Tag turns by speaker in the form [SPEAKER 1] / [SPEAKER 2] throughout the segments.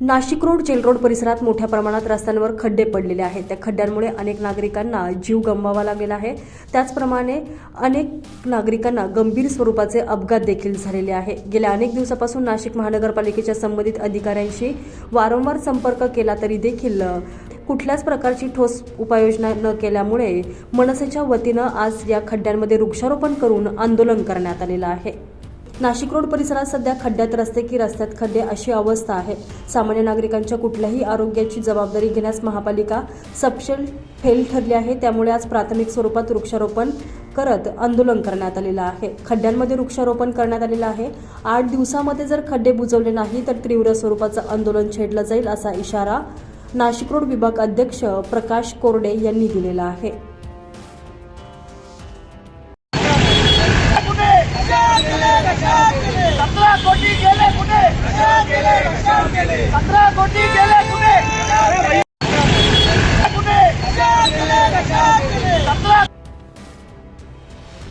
[SPEAKER 1] Nashik road gel road परिसरात मोठ्या प्रमाणात रस्त्यांवर खड्डे पडलेले आहेत. त्या खड्ड्यांमुळे अनेक नागरिकांना जीव गमवावा लागलेला आहे. त्याचप्रमाणे अनेक नागरिकांना गंभीर स्वरूपाचे अपघात देखील झालेले आहे. गेल्या अनेक दिवसापासून नाशिक महानगरपालिकेच्या संबंधित अधिकाऱ्यांशी वारंवार संपर्क केला तरी देखील कुठल्याच प्रकारची ठोस उपाययोजना न केल्यामुळे मनसेच्या वतीनं आज या खड्ड्यांमध्ये वृक्षारोपण करून आंदोलन करण्यात आलेलं आहे. नाशिक रोड परिसरात सध्या खड्ड्यात रस्ते की रस्त्यात खड्डे अशी अवस्था आहे. सामान्य नागरिकांच्या कुठल्याही आरोग्याची जबाबदारी घेण्यास महापालिका सपशेल फेल ठरली आहे. त्यामुळे आज प्राथमिक स्वरूपात वृक्षारोपण करत आंदोलन करण्यात आलेलं आहे. खड्ड्यांमध्ये वृक्षारोपण करण्यात आलेलं आहे. आठ दिवसामध्ये जर खड्डे बुजवले नाही तर तीव्र स्वरूपाचं आंदोलन छेडलं जाईल असा इशारा नाशिक रोड विभाग अध्यक्ष प्रकाश कोरडे यांनी दिलेला आहे.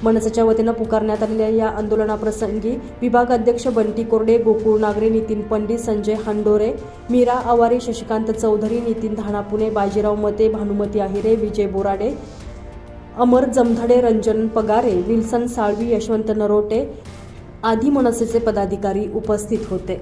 [SPEAKER 1] मनसेच्या वतीनं पुकारण्यात आलेल्या या आंदोलनाप्रसंगी विभाग अध्यक्ष बंटी कोरडे गोकुळ नागरे नितीन पंडित संजय हांडोरे मीरा आवारी शशिकांत चौधरी नितीन धानापुणे बाजीराव मते भानुमती आहिरे विजय बोराडे अमर जमधडे रंजन पगारे विल्सन साळवी यशवंत नरोटे आदी मनसेचे पदाधिकारी उपस्थित होते.